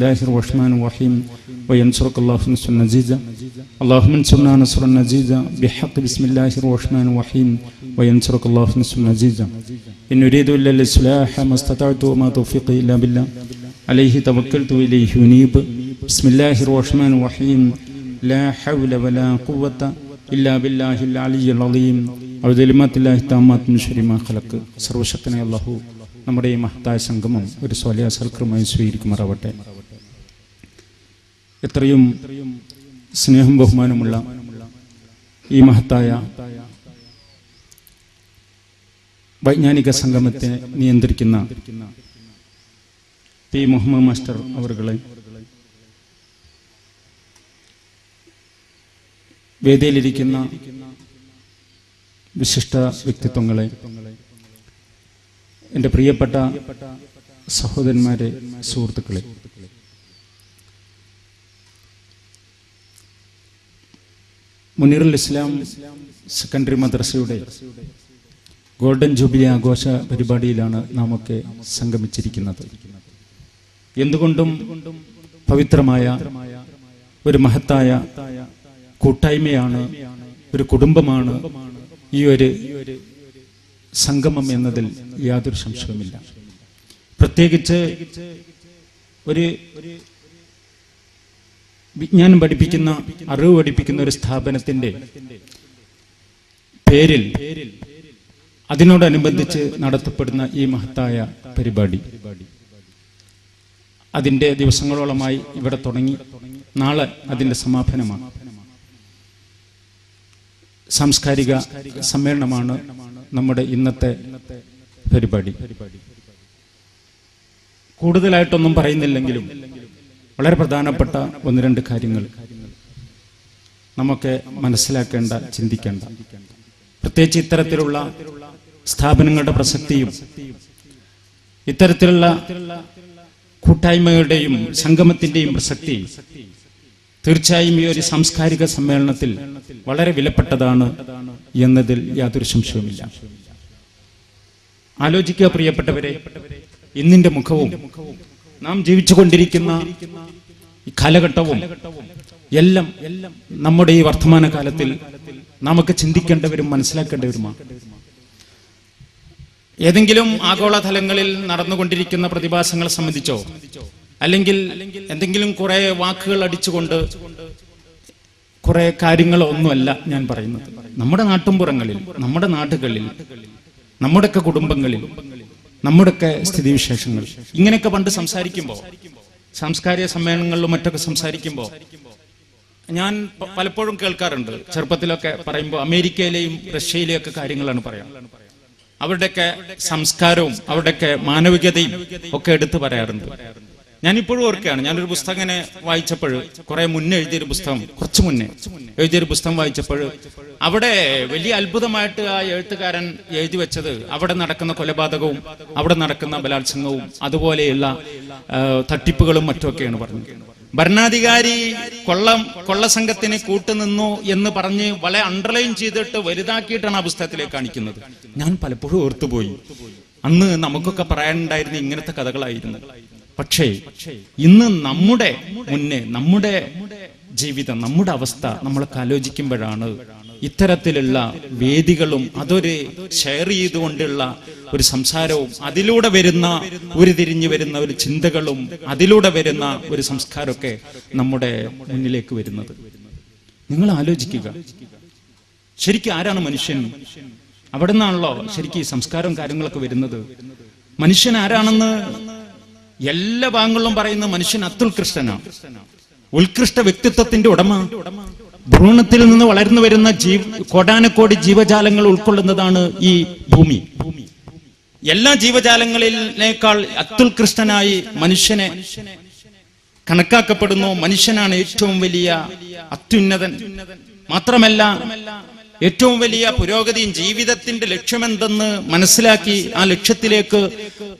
الله الرحمن الرحيم وينصرك الله في نصر النزيزة اللهم انصرنا نصر النزيزة بحق بسم الله الرحمن الرحيم وينصرك الله في نصر النزيزة إن نريد إلا الإصلاح ما استطعت وما توفيقي إلا بالله عليه توكلت وإليه أنيب بسم الله الرحمن الرحيم لا حول ولا قوة إلا بالله العلي العظيم أعوذ بكلمات الله التامات من شر ما خلق സർവശക്തനായ الله നമ്മുടെ ഈ മഹത്തായ ورسولي أسألكم സ്വലയ يسويركم رابطة എത്രയും സ്നേഹം ബഹുമാനമുള്ള ഈ മഹത്തായ വൈജ്ഞാനിക സംഗമത്തെ നിയന്ത്രിക്കുന്ന പി. മുഹമ്മദ് മാസ്റ്റർ അവരുടെ വേദിയിലിരിക്കുന്ന വിശിഷ്ട വ്യക്തിത്വങ്ങളെ എന്റെ പ്രിയപ്പെട്ട സഹോദരന്മാരെ സുഹൃത്തുക്കളെ മുനീറുൽ ഇസ്ലാം സെക്കൻഡറി മദ്രസയുടെ ഗോൾഡൻ ജൂബിലി ആഘോഷ പരിപാടിയിലാണ് നാമൊക്കെ സംഗമിച്ചിരിക്കുന്നത്. എന്തുകൊണ്ടും പവിത്രമായ ഒരു മഹത്തായ കൂട്ടായ്മയാണ് ഒരു കുടുംബമാണ് ഈ ഒരു സംഗമം എന്നതിൽ യാതൊരു സംശയവുമില്ല. പ്രത്യേകിച്ച് ഒരു വിജ്ഞാനം പഠിപ്പിക്കുന്ന അറിവ് പഠിപ്പിക്കുന്ന ഒരു സ്ഥാപനത്തിന്റെ പേരിൽ അതിനോടനുബന്ധിച്ച് നടത്തപ്പെടുന്ന ഈ മഹത്തായ പരിപാടി. അതിന്റെ ദിവസങ്ങളോളമായി ഇവിടെ തുടങ്ങി. നാളെ അതിന്റെ സമാപനമാണ്. സാംസ്കാരിക സമ്മേളനമാണ് നമ്മുടെ ഇന്നത്തെ പരിപാടി. കൂടുതലായിട്ടൊന്നും പറയുന്നില്ലെങ്കിലും വളരെ പ്രധാനപ്പെട്ട ഒന്ന് രണ്ട് കാര്യങ്ങൾ നമുക്ക് മനസ്സിലാക്കേണ്ട ചിന്തിക്കേണ്ട. പ്രത്യേകിച്ച് ഇത്തരത്തിലുള്ള സ്ഥാപനങ്ങളുടെ പ്രസക്തിയും ഇത്തരത്തിലുള്ള കൂട്ടായ്മകളുടെയും സംഗമത്തിന്റെയും പ്രസക്തി തീർച്ചയായും ഈ ഒരു സാംസ്കാരിക സമ്മേളനത്തിൽ വളരെ വിലപ്പെട്ടതാണ് എന്നതിൽ യാതൊരു സംശയവുമില്ല. ആലോചിക്കുക പ്രിയപ്പെട്ടവരെ ഇന്നിന്റെ മുഖവും നാം ജീവിച്ചുകൊണ്ടിരിക്കുന്ന ഈ കാലഘട്ടവും എല്ലാം നമ്മുടെ ഈ വർത്തമാന കാലത്തിൽ നമുക്ക് ചിന്തിക്കേണ്ടവരും മനസ്സിലാക്കേണ്ടവരുമാണ്. ഏതെങ്കിലും ആഗോളതലങ്ങളിൽ നടന്നുകൊണ്ടിരിക്കുന്ന പ്രതിഭാസങ്ങളെ സംബന്ധിച്ചോ അല്ലെങ്കിൽ എന്തെങ്കിലും കുറെ വാക്കുകൾ അടിച്ചുകൊണ്ട് കുറെ കാര്യങ്ങളൊന്നുമല്ല ഞാൻ പറയുന്നത്. നമ്മുടെ നാട്ടുംപുറങ്ങളിൽ നമ്മുടെ നാടുകളിൽ നമ്മുടെയൊക്കെ കുടുംബങ്ങളിൽ നമ്മുടെയൊക്കെ സ്ഥിതിവിശേഷങ്ങൾ. ഇങ്ങനെയൊക്കെ പണ്ട് സംസാരിക്കുമ്പോൾ സാംസ്കാരിക സമ്മേളനങ്ങളിലും മറ്റൊക്കെ സംസാരിക്കുമ്പോൾ ഞാൻ പലപ്പോഴും കേൾക്കാറുണ്ട്. ചെറുപ്പത്തിലൊക്കെ പറയുമ്പോൾ അമേരിക്കയിലെയും റഷ്യയിലെയും ഒക്കെ കാര്യങ്ങളാണ് പറയാം. അവരുടെയൊക്കെ സംസ്കാരവും അവരുടെയൊക്കെ മാനവികതയും ഒക്കെ എടുത്തു പറയാറുണ്ട്. ഞാനിപ്പോഴും ഓർക്കുകയാണ്. ഞാനൊരു പുസ്തകം ഇങ്ങനെ വായിച്ചപ്പോൾ കുറെ മുന്നേ എഴുതിയൊരു പുസ്തകം കുറച്ച് മുന്നേ എഴുതിയൊരു പുസ്തകം വായിച്ചപ്പോൾ അവിടെ വലിയ അത്ഭുതമായിട്ട് ആ എഴുത്തുകാരൻ എഴുതി വെച്ചത് അവിടെ നടക്കുന്ന കൊലപാതകവും അവിടെ നടക്കുന്ന ബലാത്സംഗവും അതുപോലെയുള്ള തട്ടിപ്പുകളും മറ്റുമൊക്കെയാണ് പറഞ്ഞത്. ഭരണാധികാരി കൊള്ളം കൊള്ളസംഘത്തിന് കൂട്ടുനിന്നു എന്ന് പറഞ്ഞ് വളരെ അണ്ടർലൈൻ ചെയ്തിട്ട് വലുതാക്കിയിട്ടാണ് ആ പുസ്തകത്തിലേക്ക് കാണിക്കുന്നത്. ഞാൻ പലപ്പോഴും ഓർത്തുപോയി. അന്ന് നമുക്കൊക്കെ പറയാനുണ്ടായിരുന്ന ഇങ്ങനത്തെ കഥകളായിരുന്നു. പക്ഷേ ഇന്ന് നമ്മുടെ മുന്നേ നമ്മുടെ ജീവിതം നമ്മുടെ അവസ്ഥ നമ്മളൊക്കെ ആലോചിക്കുമ്പോഴാണ് ഇത്തരത്തിലുള്ള വേദികളും അതൊരു ഷെയർ ചെയ്തുകൊണ്ടുള്ള ഒരു സംസാരവും അതിലൂടെ വരുന്ന ഉരുതിരിഞ്ഞു വരുന്ന ഒരു ചിന്തകളും അതിലൂടെ വരുന്ന ഒരു സംസ്കാരമൊക്കെ നമ്മുടെ മുന്നിലേക്ക് വരുന്നത്. നിങ്ങൾ ആലോചിക്കുക. ശരിക്കും ആരാണ് മനുഷ്യൻ? അവിടെ നിന്നാണല്ലോ ശരിക്കും ഈ സംസ്കാരവും കാര്യങ്ങളൊക്കെ വരുന്നത്. മനുഷ്യൻ ആരാണെന്ന് എല്ലാ ഭാഗങ്ങളിലും പറയുന്ന മനുഷ്യൻ അത്യുത്കൃഷ്ടനാണ് ഉത്കൃഷ്ട വ്യക്തിത്വത്തിന്റെ ഉടമ. ഭ്രൂണത്തിൽ നിന്ന് വളർന്നു വരുന്ന ജീവ കോടാനക്കോടി ജീവജാലങ്ങൾ ഉൾക്കൊള്ളുന്നതാണ് ഈ ഭൂമി. എല്ലാ ജീവജാലങ്ങളിലേക്കാൾ അത്യുൽകൃഷ്ണനായി മനുഷ്യനെ കണക്കാക്കപ്പെടുന്നു. മനുഷ്യനാണ് ഏറ്റവും വലിയ അത്യുന്നതൻ. മാത്രമല്ല ഏറ്റവും വലിയ പുരോഗതിയും ജീവിതത്തിന്റെ ലക്ഷ്യമെന്തെന്ന് മനസ്സിലാക്കി ആ ലക്ഷ്യത്തിലേക്ക്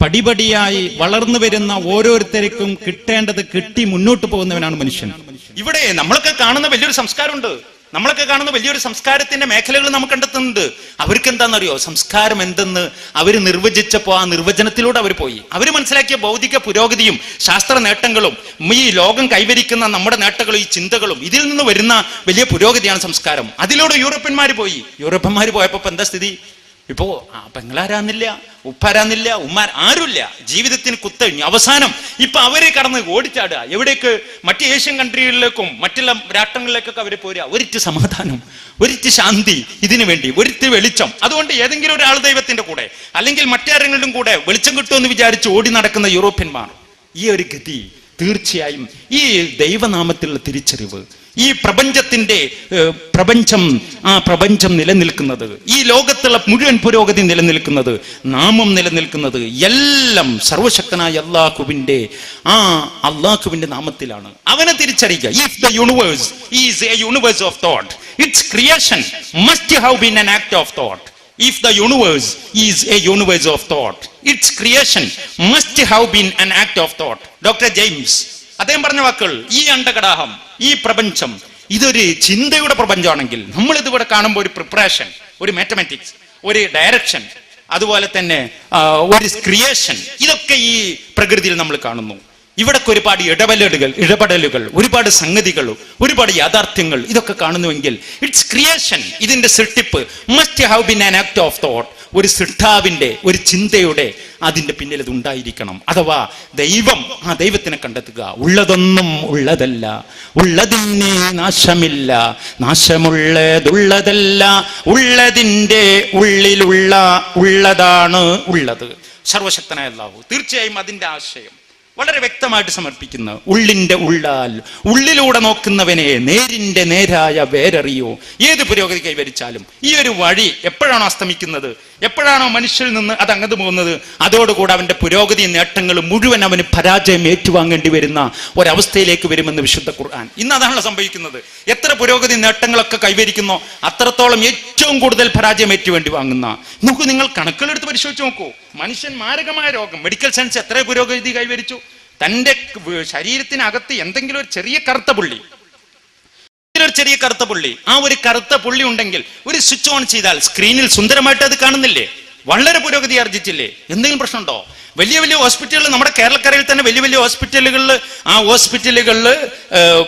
പടിപടിയായി വളർന്നു വരുന്ന ഓരോരുത്തർക്കും കിട്ടേണ്ടത് കിട്ടി മുന്നോട്ട് പോകുന്നവനാണ് മനുഷ്യൻ. ഇവിടെ നമ്മളൊക്കെ കാണുന്ന വലിയൊരു സംസ്കാരമുണ്ട്. നമ്മളൊക്കെ കാണുന്ന വലിയൊരു സംസ്കാരത്തിന്റെ മേഖലകൾ നമുക്ക് കണ്ടെത്തുന്നുണ്ട്. അവർക്ക് എന്താണെന്നറിയോ സംസ്കാരം എന്തെന്ന് അവർ നിർവചിച്ചപ്പോൾ ആ നിർവചനത്തിലൂടെ അവർ പോയി. അവർ മനസ്സിലാക്കിയ ഭൗതിക പുരോഗതിയും ശാസ്ത്ര നേട്ടങ്ങളും ഈ ലോകം കൈവരിക്കുന്ന നമ്മുടെ നേട്ടങ്ങളും ഈ ചിന്തകളും ഇതിൽ നിന്ന് വരുന്ന വലിയ പുരോഗതിയാണ് സംസ്കാരം. അതിലൂടെ യൂറോപ്യന്മാർ പോയി. യൂറോപ്യന്മാർ പോയപ്പോ എന്താ സ്ഥിതി? ഇപ്പോ പെങ്ങളാരാന്നില്ല ഉപ്പാരാന്നില്ല ഉമ്മാർ ആരുമില്ല ജീവിതത്തിന് കുത്തഴിഞ്ഞു. അവസാനം ഇപ്പൊ അവരെ കടന്ന് ഓടിച്ചാടുക. എവിടേക്ക്? മറ്റ് ഏഷ്യൻ കൺട്രികളിലേക്കും മറ്റുള്ള രാഷ്ട്രങ്ങളിലേക്കൊക്കെ അവർ പോരുക. ഒരിറ്റ് സമാധാനം ഒരിറ്റ് ശാന്തി ഇതിനു വേണ്ടി ഒരിറ്റ് വെളിച്ചം. അതുകൊണ്ട് ഏതെങ്കിലും ഒരാൾ ദൈവത്തിന്റെ കൂടെ അല്ലെങ്കിൽ മറ്റാരെങ്കിലും കൂടെ വെളിച്ചം കിട്ടുമെന്ന് വിചാരിച്ച് ഓടി നടക്കുന്ന യൂറോപ്യന്മാർ ഈ ഒരു ഗതി തീർച്ചയായും ഈ ദൈവനാമത്തിലുള്ള തിരിച്ചറിവ് ഈ പ്രപഞ്ചത്തിന്റെ പ്രപഞ്ചം ആ പ്രപഞ്ചം നിലനിൽക്കുന്നത് ഈ ലോകത്തുള്ള മുഴുവൻ പുരോഗതി നിലനിൽക്കുന്നത് നാമം നിലനിൽക്കുന്നത് എല്ലാം സർവശക്തനായ അള്ളാഹുവിന്റെ ആ അള്ളാഹുവിന്റെ നാമത്തിലാണ്. അവനെ തിരിച്ചറിയുക. If the universe is a universe of thought its creation must have been an act of thought If the universe is a universe of thought, its creation must have been an act of thought. Dr. James, അദ്ദേഹം പറഞ്ഞ വാക്കുകൾ ഈ അണ്ടകടാഹം ഈ പ്രപഞ്ചം ഇതൊരു ചിന്തയുടെ പ്രപഞ്ചമാണെങ്കിൽ നമ്മൾ ഇതിവിടെ കാണുമ്പോൾ ഒരു പ്രിപ്പറേഷൻ ഒരു മാത്തമാറ്റിക്സ് ഒരു ഡയറക്ഷൻ അതുപോലെ തന്നെ ഒരു ക്രിയേഷൻ ഇതൊക്കെ ഈ പ്രകൃതിയിൽ നമ്മൾ കാണുന്നു ഇവിടൊക്കെ ഒരുപാട് ഇടപെടലുകൾ ഇടപെടലുകൾ ഒരുപാട് സംഗതികൾ ഒരുപാട് യാഥാർത്ഥ്യങ്ങൾ ഇതൊക്കെ കാണുന്നുവെങ്കിൽ ഇറ്റ്സ് ക്രിയേഷൻ ഇതിന്റെ സൃഷ്ടിപ്പ് must have been an act of thought ഒരു സൃഷ്ടാവിന്റെ ഒരു ചിന്തയുടെ അതിന്റെ പിന്നിൽ ഇത് ഉണ്ടായിരിക്കണം. അഥവാ ദൈവം ആ ദൈവത്തിനെ കണ്ടെത്തുക. ഉള്ളതൊന്നും ഉള്ളതല്ല. ഉള്ളതിന് നാശമില്ല. നാശമുള്ളതുള്ളതല്ല. ഉള്ളതിന്റെ ഉള്ളിലുള്ള ഉള്ളതാണ് ഉള്ളത്. സർവശക്തനായ അല്ലാഹു തീർച്ചയായും അതിന്റെ ആശയം വളരെ വ്യക്തമായിട്ട് സമർപ്പിക്കുന്ന. ഉള്ളിന്റെ ഉള്ളാൽ ഉള്ളിലൂടെ നോക്കുന്നവനെ നേരിന്റെ നേരായ വേരറിയോ ഏത് പുരോഗതി കൈവരിച്ചാലും ഈ ഒരു വഴി എപ്പോഴാണോ അസ്തമിക്കുന്നത്? എപ്പോഴാണോ മനുഷ്യരിൽ നിന്ന് അത് അങ്ങത് പോകുന്നത് അതോടുകൂടെ അവന്റെ പുരോഗതി നേട്ടങ്ങൾ മുഴുവൻ അവന് പരാജയം ഏറ്റുവാങ്ങേണ്ടി വരുന്ന ഒരവസ്ഥയിലേക്ക് വരുമെന്ന് വിശുദ്ധ ഖുർആൻ. ഇന്ന് അതാണല്ലോ സംഭവിക്കുന്നത്. എത്ര പുരോഗതി നേട്ടങ്ങളൊക്കെ കൈവരിക്കുന്നോ അത്രത്തോളം ഏറ്റവും കൂടുതൽ പരാജയം ഏറ്റുവേണ്ടി വാങ്ങുന്ന. നോക്കൂ നിങ്ങൾ കണക്കുകളെടുത്ത് പരിശോധിച്ച് നോക്കൂ. മനുഷ്യൻ മാരകമായ രോഗം. മെഡിക്കൽ സയൻസ് എത്ര പുരോഗതി കൈവരിച്ചു. തന്റെ ശരീരത്തിനകത്ത് എന്തെങ്കിലും ഒരു ചെറിയ കറുത്ത പുള്ളി. ചെറിയ കറുത്ത പുള്ളി. ആ ഒരു കറുത്ത പുള്ളി ഉണ്ടെങ്കിൽ ഒരു സ്വിച്ച് ഓൺ ചെയ്താൽ സ്ക്രീനിൽ സുന്ദരമായിട്ട് അത് കാണുന്നില്ലേ? വളരെ പുരോഗതി ആർജിച്ചില്ലേ? എന്തെങ്കിലും പ്രശ്നമുണ്ടോ? വലിയ വലിയ ഹോസ്പിറ്റലുകൾ നമ്മുടെ കേരളക്കരയിൽ തന്നെ വലിയ വലിയ ഹോസ്പിറ്റലുകളിൽ ആ ഹോസ്പിറ്റലുകളിൽ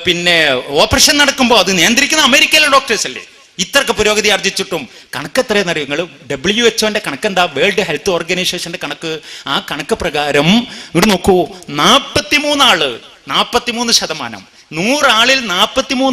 പിന്നെ ഓപ്പറേഷൻ നടക്കുമ്പോൾ അത് നിയന്ത്രിക്കുന്ന അമേരിക്കയിലെ ഡോക്ടേഴ്സ് അല്ലേ? ഇത്രക്ക് പുരോഗതി ആർജിച്ചിട്ടും കണക്ക് എത്രയെന്ന് അറിയും നിങ്ങൾ ഡബ്ല്യു എച്ച്ഒന്റെ കണക്ക് എന്താ വേൾഡ് ഹെൽത്ത് ഓർഗനൈസേഷന്റെ കണക്ക്. ആ കണക്ക് പ്രകാരം ഇവിടെ നോക്കൂ. നാൽപ്പത്തിമൂന്നാൾ നാൽപ്പത്തിമൂന്ന് ശതമാനം. നൂറാളിൽ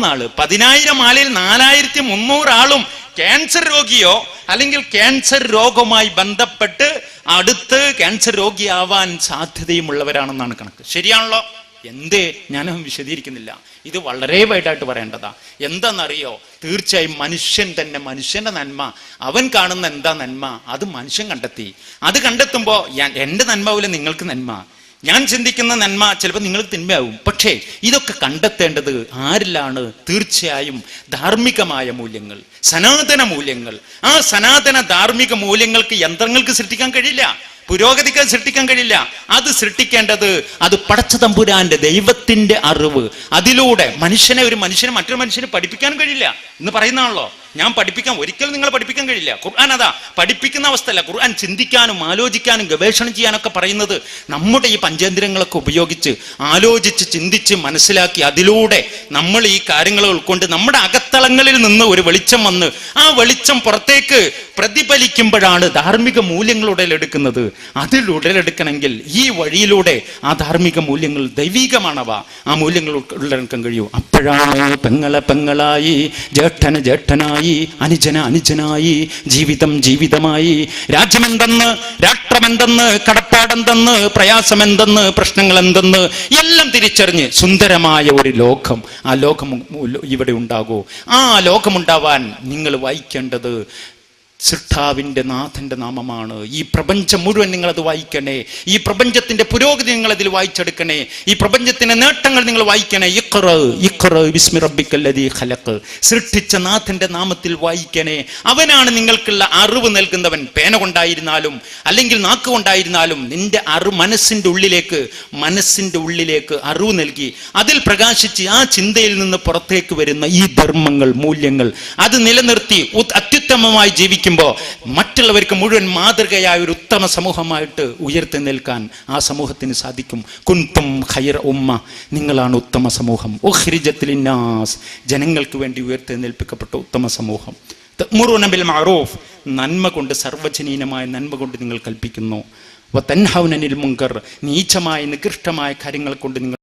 ആൾ പതിനായിരം ആളിൽ നാലായിരത്തി മുന്നൂറ് ആളും ക്യാൻസർ രോഗിയോ അല്ലെങ്കിൽ ക്യാൻസർ രോഗവുമായി ബന്ധപ്പെട്ട് അടുത്ത് ക്യാൻസർ രോഗിയാവാൻ സാധ്യതയുമുള്ളവരാണെന്നാണ് കണക്ക്. ശരിയാണല്ലോ? എന്തേ? ഞാനും വിശദീകരിക്കുന്നില്ല. ഇത് വളരെ വൈഡായിട്ട് പറയേണ്ടതാ. എന്താണെന്നറിയോ തീർച്ചയായും മനുഷ്യൻ തന്നെ മനുഷ്യന്റെ നന്മ. അവൻ കാണുന്ന എന്താ നന്മ? അത് മനുഷ്യൻ കണ്ടെത്തി. അത് കണ്ടെത്തുമ്പോ എന്റെ നന്മ പോലെ നിങ്ങൾക്ക് നന്മ. ഞാൻ ചിന്തിക്കുന്ന നന്മ ചിലപ്പോൾ നിങ്ങൾക്ക് തിന്മയാവും പക്ഷേ ഇതൊക്കെ കണ്ടെത്തേണ്ടത് ആരിലാണ്? തീർച്ചയായും ധാർമ്മികമായ മൂല്യങ്ങൾ സനാതന മൂല്യങ്ങൾ. ആ സനാതന ധാർമ്മിക മൂല്യങ്ങൾക്ക് യന്ത്രങ്ങൾക്ക് സൃഷ്ടിക്കാൻ കഴിയില്ല പുരോഗതിക്ക് സൃഷ്ടിക്കാൻ കഴിയില്ല. അത് സൃഷ്ടിക്കേണ്ടത് അത് പടച്ച തമ്പുരാന്റെ ദൈവത്തിന്റെ അറിവ്. അതിലൂടെ മനുഷ്യനെ ഒരു മനുഷ്യനെ മറ്റൊരു മനുഷ്യനെ പഠിപ്പിക്കാൻ കഴിയില്ല എന്ന് പറയുന്നതാണല്ലോ. ഞാൻ പഠിപ്പിക്കാൻ ഒരിക്കലും നിങ്ങളെ പഠിപ്പിക്കാൻ കഴിയില്ല. ഖുർആൻ അതാ പഠിപ്പിക്കുന്ന അവസ്ഥയല്ല. ഖുർആൻ ചിന്തിക്കാനും ആലോചിക്കാനും ഗവേഷണം ചെയ്യാനൊക്കെ പറയുന്നത് നമ്മുടെ ഈ പഞ്ചേന്ദ്രിയങ്ങളൊക്കെ ഉപയോഗിച്ച് ആലോചിച്ച് ചിന്തിച്ച് മനസ്സിലാക്കി അതിലൂടെ നമ്മൾ ഈ കാര്യങ്ങൾ ഉൾക്കൊണ്ട് നമ്മുടെ അകത്തളങ്ങളിൽ നിന്ന് ഒരു വെളിച്ചം വന്ന് ആ വെളിച്ചം പുറത്തേക്ക് പ്രതിഫലിക്കുമ്പോഴാണ് ധാർമ്മിക മൂല്യങ്ങൾ ഉടലെടുക്കുന്നത്. അതിൽ ഉടലെടുക്കണമെങ്കിൽ ഈ വഴിയിലൂടെ ആ ധാർമ്മിക മൂല്യങ്ങൾ ദൈവികമാണവ. ആ മൂല്യങ്ങൾ ഉടലെടുക്കാൻ കഴിയൂ. അപ്പോഴാണ് പെങ്ങളെ പെങ്ങളായി ജ്യേഷ്ഠന് ജ്യേഷ്ഠനായി അനുജന അനുജനായി ജീവിതം ജീവിതമായി. രാജ്യമെന്തെന്ന് രാഷ്ട്രമെന്തെന്ന് കടപ്പാടെന്തെന്ന് പ്രയാസമെന്തെന്ന് പ്രശ്നങ്ങൾ എന്തെന്ന് എല്ലാം തിരിച്ചറിഞ്ഞ് സുന്ദരമായ ഒരു ലോകം ആ ലോകം ഇവിടെ ഉണ്ടാകൂ. ആ ലോകമുണ്ടാവാൻ നിങ്ങൾ വായിക്കേണ്ടത് സിട്ടാവിന്റെ നാഥന്റെ നാമമാണ്. ഈ പ്രപഞ്ചം മുഴുവൻ നിങ്ങളത് വായിക്കണേ. ഈ പ്രപഞ്ചത്തിന്റെ പുരോഗതി നിങ്ങൾ അതിൽ വായിച്ചെടുക്കണേ. ഈ പ്രപഞ്ചത്തിന്റെ നേട്ടങ്ങൾ നിങ്ങൾ വായിക്കണേ. ഇഖ്റ ഇഖ്റ ബിസ്മി റബ്ബിക്കല്ലദീ ഖലഖ്. സൃഷ്ടിച്ച നാഥന്റെ നാമത്തിൽ വായിക്കണേ. അവനാണ് നിങ്ങൾക്കുള്ള അറിവ് നൽകുന്നവൻ. പേന കൊണ്ടായിരുന്നാലും അല്ലെങ്കിൽ നാക്ക് കൊണ്ടായിരുന്നാലും നിന്റെ അറിവ് മനസ്സിന്റെ ഉള്ളിലേക്ക് മനസ്സിന്റെ ഉള്ളിലേക്ക് അറിവ് നൽകി. അതിൽ പ്രകാശിച്ച് ആ ചിന്തയിൽ നിന്ന് പുറത്തേക്ക് വരുന്ന ഈ ധർമ്മങ്ങൾ മൂല്യങ്ങൾ അത് നിലനിർത്തി അത്യുത്തമമായി അത്യുത്തമമായി ജീവിക്കുമ്പോൾ മറ്റുള്ളവർക്ക് മുഴുവൻ മാതൃകയായ ഒരു ഉത്തമ സമൂഹമായിട്ട് ഉയർത്തി നിൽക്കാൻ ആ സമൂഹത്തിന് സാധിക്കും. കുൻതും ഖൈർ ഉമ്മ. നിങ്ങളാണ് ഉത്തമ സമൂഹം. ഉഹ്രിജത്തിലിന്നാസ് ജനങ്ങൾക്ക് വേണ്ടി ഉയർത്തി നിൽപ്പിക്കപ്പെട്ട ഉത്തമ സമൂഹം. മുറുനബിൽ ബിൽ മഅറൂഫ്. നന്മ കൊണ്ട് സർവജനീനമായ നന്മ കൊണ്ട് നിങ്ങൾ കൽപ്പിക്കുന്നു. വ തൻഹൗന അനിൽ മുങ്കർ. നീചമായ നികൃഷ്ടമായ കാര്യങ്ങൾ കൊണ്ട് നിങ്ങൾ